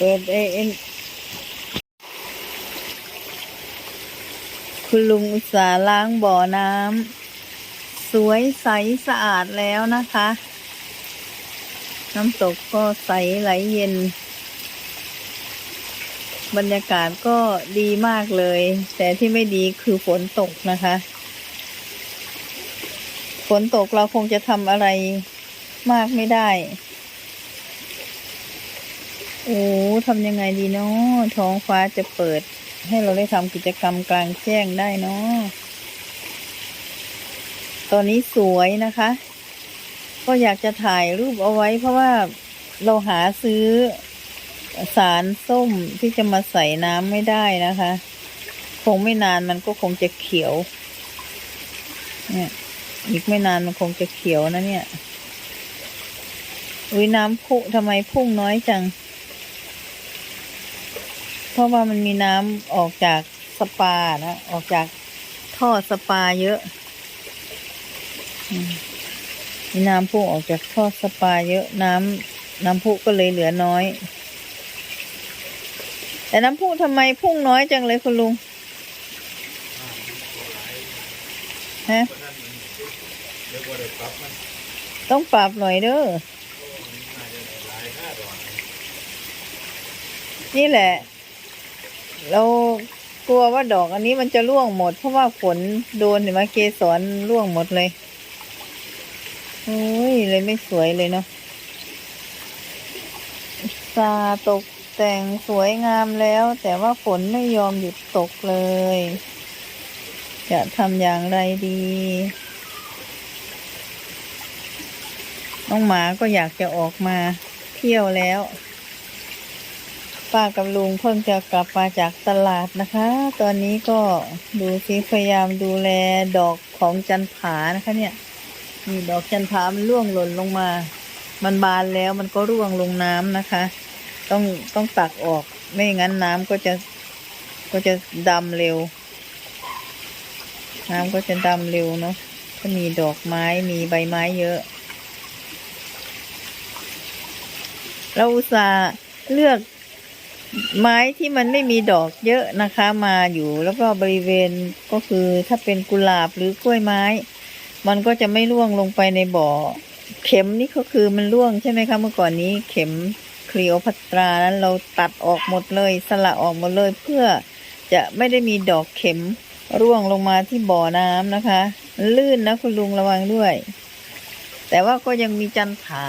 เปิดเอ็นคุณลุงอุตสาล้างบ่อน้ำสวยใสสะอาดแล้วนะคะ น้ำตกก็ใสไหลเย็น บรรยากาศก็ดีมากเลย แต่ที่ไม่ดีคือฝนตกนะคะ ฝนตกเราคงจะทำอะไรมากไม่ได้ โอ้ทำยังไงดีเนาะท้องฟ้าจะเปิด ให้เราได้ทำกิจกรรมกลางแจ้งได้เนาะตอนนี้สวยนะคะ ก็อยากจะถ่ายรูปเอาไว้ เพราะว่าเราหาซื้อสารส้มที่จะมาใส่น้ำไม่ได้นะคะ คงไม่นานมันก็คงจะเขียว เนี่ยอีกไม่นานมันคงจะเขียวนะเนี่ย อุ้ยน้ำพุทำไมพุ่งน้อยจัง ราะว่ามันมีน้ำออกจากสปานะ ออกจากท่อสปาเยอะ มีน้ำพุ่งออกจากท่อสปาเยอะน้ำน้ำพุก็เลยเหลือน้อย แต่น้ำพุทำไมพุ่งน้อยจังเลยคุณลุงฮะต้องปรับหน่อยเด้อ นี่แหละ เรากลัวว่าดอกอันนี้มันจะร่วงหมด เพราะว่าฝนโดนเห็นไหมเกสรร่วงหมดเลยโอ้ยเลยไม่สวยเลยเนาะซาตกแต่งสวยงามแล้ว แต่ว่าฝนไม่ยอมหยุดตกเลย จะทำอย่างไรดี น้องหมาก็อยากจะออกมาเที่ยวแล้ว ป้ากับลุงเพิ่งจะกลับมาจากตลาดนะคะ ตอนนี้ก็ดูสิพยายามดูแลดอกของจันผานะคะเนี่ยนี่ดอกจันผามันร่วงหล่นลงมา มันบานแล้วมันก็ร่วงลงน้ำนะคะ ต้องต้องตักออก ไม่งั้นน้ำก็จะก็จะดำเร็ว น้ำก็จะดำเร็วเนาะถ้ามีดอกไม้มีใบไม้เยอะ เราอุตส่าห์เลือก ไม้ที่มันไม่มีดอกเยอะนะคะ มาอยู่แล้วก็บริเวณก็คือถ้าเป็นกุหลาบหรือกล้วยไม้ มันก็จะไม่ร่วงลงไปในบ่อ เข็มนี่ก็คือมันร่วงใช่ไหมคะเมื่อก่อนนี้เข็มคลีโอพัตรานั้นเราตัดออกหมดเลย สละออกหมดเลยเพื่อจะไม่ได้มีดอกเข็มร่วงลงมาที่บ่อน้ำนะคะ ลื่นนะคุณลุงระวังด้วย แต่ว่าก็ยังมีจันผา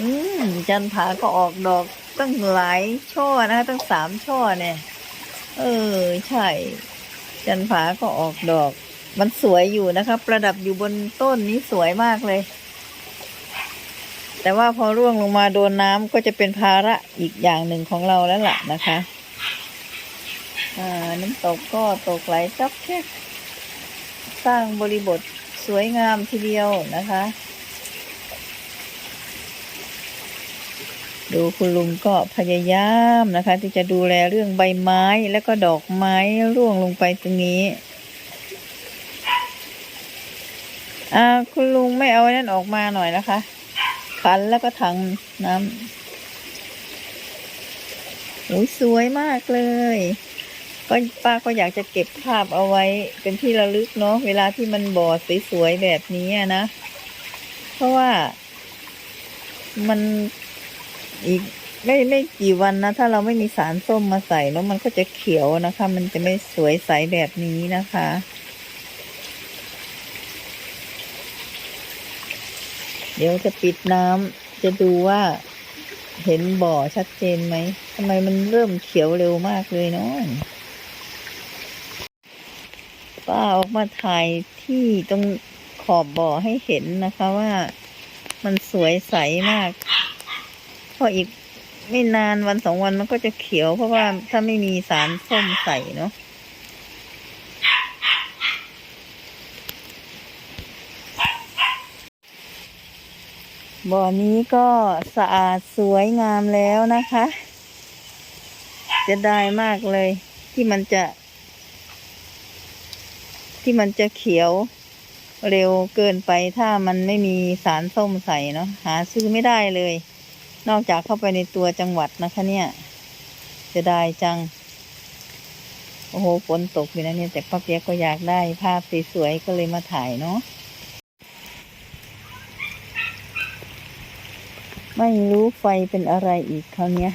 อืมจันผาก็ออกดอก ตั้งหลายช่อนะคะตั้งสามช่อเนี่ย เออใช่ จันผาก็ออกดอก มันสวยอยู่นะคะ ประดับอยู่บนต้นนี้สวยมากเลย แต่ว่าพอร่วงลงมาโดนน้ำก็จะเป็นภาระอีกอย่างหนึ่งของเราแล้วล่ะนะคะอ่าน้ำตกก็ตกไหลจ๊อกแค่สร้างบริบทสวยงามทีเดียวนะคะ ดูคุณลุงก็พยายามนะคะ ที่จะดูแลเรื่องใบไม้แล้วก็ดอกไม้ร่วงลงไปตรงนี้อ่าคุณลุงไม่เอาอ้นั่นออกมาหน่อยนะคะ ขันแล้วก็ถังน้ำโอ้ยสวยมากเลย ก็ป้าก็อยากจะเก็บภาพเอาไว้เป็นที่ระลึกเนาะเวลาที่มันบอดสวยๆแบบนี้นะ เพราะว่ามัน อีกไม่ไม่กี่วันนะ ถ้าเราไม่มีสารส้มมาใส่แล้วมันก็จะเขียวนะคะ มันจะไม่สวยใสแบบนี้นะคะเดี๋ยวจะปิดน้ำจะดูว่าเห็นบ่อชัดเจนไหมทำไมมันเริ่มเขียวเร็วมากเลยเนาะป้าออกมาถ่ายที่ตรงขอบบ่อให้เห็นนะคะว่ามันสวยใสมาก พออีกไม่นานวันสองวันมันก็จะเขียวเพราะว่าถ้าไม่มีสารส้มใส่เนาะบ่อนี้ก็สะอาดสวยงามแล้วนะคะ จะได้มากเลย ที่มันจะ ที่มันจะเขียวเร็วเกินไปถ้ามันไม่มีสารส้มใส่เนาะหาซื้อไม่ได้เลย นอกจากเข้าไปในตัวจังหวัดนะคะเนี่ยจะได้จัง โอ้โหฝนตกอยู่นะเนี่ย แต่ป้าเปียกก็อยากได้ภาพสวยๆก็เลยมาถ่ายเนาะไม่รู้ไฟเป็นอะไรอีกคราวเนี้ย